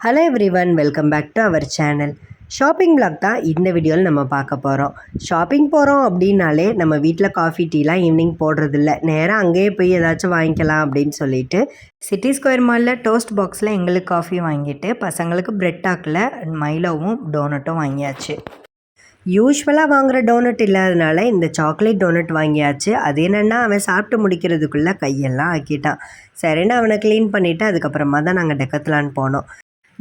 Hello everyone welcome back to our channel shopping vlog தான் இந்த வீடியோவில் நம்ம பார்க்க போகிறோம் ஷாப்பிங் போகிறோம் அப்படின்னாலே நம்ம வீட்டில் காஃபி டீலாம் ஈவினிங் போடுறதில்ல. நேராக அங்கேயே போய் ஏதாச்சும் வாங்கிக்கலாம் அப்படின்னு சொல்லிட்டு சிட்டி ஸ்கொயர் மாலில் டோஸ்ட் பாக்ஸில் எங்களுக்கு காஃபி வாங்கிட்டு பசங்களுக்கு பிரெட் டாக்கில் மைலோவும் டோனட்டும் வாங்கியாச்சு. யூஸ்வலாக வாங்குகிற டோனட் இல்லாதனால இந்த சாக்லேட் டோனட் வாங்கியாச்சு. அது என்னென்னா அவன் சாப்பிட்டு முடிக்கிறதுக்குள்ளே கையெல்லாம் ஆக்கிட்டான். சரின்னு அவனை க்ளீன் பண்ணிவிட்டு அதுக்கப்புறமா தான் நாங்கள் டெக்கத்துலான்னு போனோம்.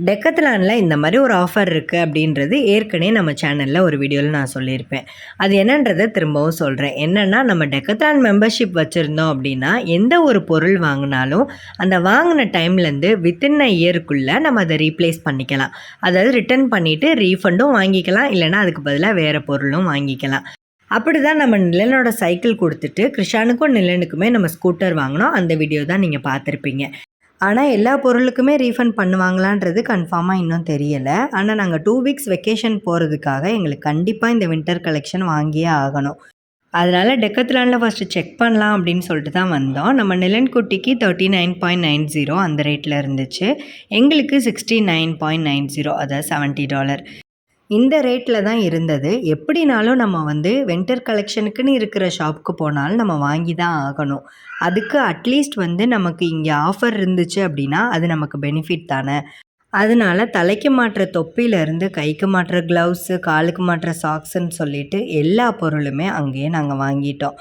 டெக்கத்லானில் இந்த மாதிரி ஒரு ஆஃபர் இருக்குது அப்படின்றது ஏற்கனவே நம்ம சேனலில் ஒரு வீடியோவில் நான் சொல்லியிருப்பேன். அது என்னன்றதை திரும்பவும் சொல்கிறேன் என்னென்னா நம்ம டெக்கத்லான் மெம்பர்ஷிப் வச்சுருந்தோம் அப்படின்னா எந்த ஒரு பொருள் வாங்கினாலும் அந்த வாங்கின டைம்லேருந்து வித்தின் அ இயருக்குள்ளே நம்ம அதை ரீப்ளேஸ் பண்ணிக்கலாம். அதாவது ரிட்டர்ன் பண்ணிவிட்டு ரீஃபண்டும் வாங்கிக்கலாம். இல்லைனா அதுக்கு பதிலாக வேறு பொருளும் வாங்கிக்கலாம். அப்படி தான் நம்ம நிலனோட சைக்கிள் கொடுத்துட்டு கிருஷானுக்கும் நிலனுக்குமே நம்ம ஸ்கூட்டர் வாங்கினோம். அந்த வீடியோ தான் நீங்கள் பார்த்துருப்பீங்க. ஆனால் எல்லா பொருளுக்குமே ரீஃபண்ட் பண்ணுவாங்களான்றது கன்ஃபார்மாக இன்னும் தெரியலை. ஆனால் நாங்கள் டூ வீக்ஸ் வெக்கேஷன் போகிறதுக்காக எங்களுக்கு கண்டிப்பாக இந்த வின்டர் கலெக்ஷன் வாங்கியே ஆகணும். அதனால் டெக்கத்லானில் ஃபஸ்ட்டு செக் பண்ணலாம் அப்படின்னு சொல்லிட்டு தான் வந்தோம். நம்ம நிலன்குட்டிக்கு thirty nine point nine zero அந்த ரேட்டில் இருந்துச்சு. எங்களுக்கு sixty nine point nine zero அதாவது செவன்ட்டி டாலர் இந்த ரேட்டில் தான் இருந்தது. எப்படினாலும் நம்ம வந்து வெண்டர் கலெக்ஷனுக்குன்னு இருக்கிற ஷாப்புக்கு போனாலும் நம்ம வாங்கி தான் ஆகணும். அதுக்கு அட்லீஸ்ட் வந்து நமக்கு இங்கே ஆஃபர் இருந்துச்சு அப்படின்னா அது நமக்கு பெனிஃபிட் தானே. அதனால் தலைக்கு மாட்டுற தொப்பியிலேருந்து கைக்கு மாட்டுற க்ளவுஸு காலுக்கு மாட்டுற சாக்ஸுன்னு சொல்லிட்டு எல்லா பொருளுமே அங்கேயே நாங்கள் வாங்கிட்டோம்.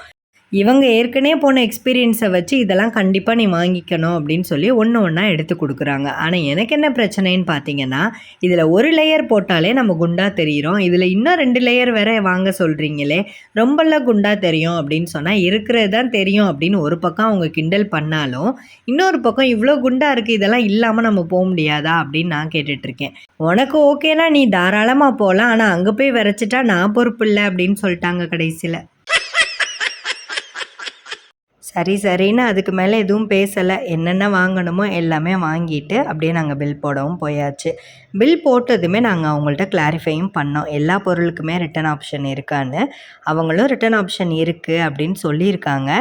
இவங்க ஏற்கனவே போன எக்ஸ்பீரியன்ஸை வச்சு இதெல்லாம் கண்டிப்பாக நீ வாங்கிக்கணும் அப்படின்னு சொல்லி ஒன்று ஒன்றா எடுத்து கொடுக்குறாங்க. ஆனால் எனக்கு என்ன பிரச்சனைன்னு பார்த்தீங்கன்னா இதில் ஒரு லேயர் போட்டாலே நம்ம குண்டா தெரியிறோம். இதில் இன்னும் ரெண்டு லேயர் வேற வாங்க சொல்கிறீங்களே ரொம்பலாம் குண்டா தெரியும் அப்படின்னு சொன்னால் இருக்கிறது தான் தெரியும் அப்படின்னு ஒரு பக்கம் அவங்க கிண்டல் பண்ணாலும் இன்னொரு பக்கம் இவ்வளோ குண்டா இருக்குது இதெல்லாம் இல்லாமல் நம்ம போக முடியாதா அப்படின்னு நான் கேட்டுட்ருக்கேன் உனக்கு ஓகேனா நீ தாராளமாக போகலாம் ஆனால் அங்கே போய் விரைச்சிட்டா நான் பொறுப்பு இல்லை அப்படின்னு சொல்லிட்டாங்க கடைசியில். சரி சரின்னு அதுக்கு மேலே எதுவும் பேசலை. என்னென்ன வாங்கணுமோ எல்லாமே வாங்கிட்டு அப்படியே நாங்கள் பில் போடவும் போயாச்சு. பில் போட்டதுமே நாங்கள் அவங்கள்ட்ட கிளாரிஃபையும் பண்ணோம். எல்லா பொருளுக்குமே ரிட்டன் ஆப்ஷன் இருக்கான்னு. அவங்களும் ரிட்டன் ஆப்ஷன் இருக்குது அப்படின்னு சொல்லியிருக்காங்க.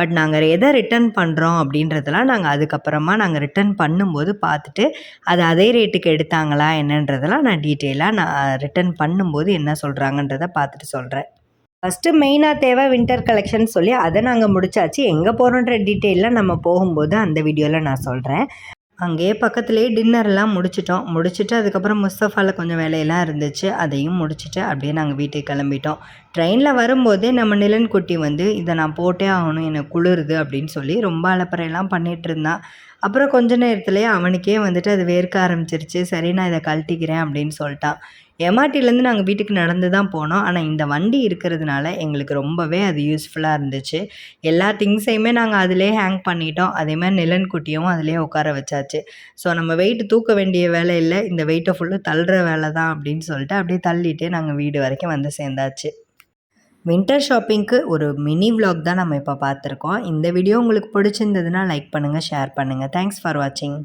பட் நாங்கள் எதை ரிட்டன் பண்ணுறோம் அப்படின்றதெல்லாம் நாங்கள் அதுக்கப்புறமா நாங்கள் ரிட்டன் பண்ணும்போது பார்த்துட்டு அது அதே ரேட்டுக்கு எடுத்தாங்களா என்னன்றதெல்லாம் நான் டீட்டெயிலாக நான் ரிட்டன் பண்ணும்போது என்ன சொல்கிறாங்கன்றதை பார்த்துட்டு சொல்கிறேன் ஃபஸ்ட்டு மெயினாக தேவை வின்டர் கலெக்ஷன் சொல்லி அதை நாங்கள் முடிச்சாச்சு. எங்கே போகிறோன்ற டீட்டெயிலாம் நம்ம போகும்போது அந்த வீடியோவில் நான் சொல்கிறேன் அங்கேயே பக்கத்துலேயே டின்னர்லாம் முடிச்சிட்டோம். முடிச்சுட்டு அதுக்கப்புறம் முஸ்தஃபாவில் கொஞ்சம் வேலையெல்லாம் இருந்துச்சு. அதையும் முடிச்சுட்டு அப்படியே நாங்கள் வீட்டுக்கு கிளம்பிட்டோம். ட்ரெயினில் வரும்போதே நம்ம நிலன் குட்டி வந்து இதை நான் போட்டே ஆகணும் எனக்கு குளிருது அப்படின்னு சொல்லி ரொம்ப அலப்பறையெல்லாம் பண்ணிகிட்டு இருந்தான் அப்புறம் கொஞ்ச நேரத்துலேயே அவனுக்கே வந்துட்டு அது வேர்க்க ஆரம்பிச்சிருச்சு. சரி நான் இதை கழட்டிக்கிறேன் அப்படின்னு சொல்லிட்டான் எம்ஆர்டிலேருந்து நாங்கள் வீட்டுக்கு நடந்து தான் போனோம். ஆனால் இந்த வண்டி இருக்கிறதுனால எங்களுக்கு ரொம்பவே அது யூஸ்ஃபுல்லாக இருந்துச்சு. எல்லா திங்ஸையுமே நாங்கள் அதிலே ஹேங் பண்ணிட்டோம். அதே மாதிரி நிலன் குட்டியும் அதிலே உட்கார வச்சாச்சு. ஸோ நம்ம வெயிட் தூக்க வேண்டிய வேலை இல்லை. இந்த வெயிட்டை ஃபுல்லாக தள்ளுற வேலை தான் அப்படின்னு சொல்லிட்டு அப்படியே தள்ளிட்டே நாங்கள் வீடு வரைக்கும் வந்து சேர்ந்தாச்சு. வின்டர் ஷாப்பிங்க்கு ஒரு மினி விலாக் தான் நம்ம இப்போ பார்த்துருக்கோம். இந்த வீடியோ உங்களுக்கு பிடிச்சிருந்ததுன்னா லைக் பண்ணுங்கள் ஷேர் பண்ணுங்கள் தேங்க்ஸ் ஃபார் வாட்சிங்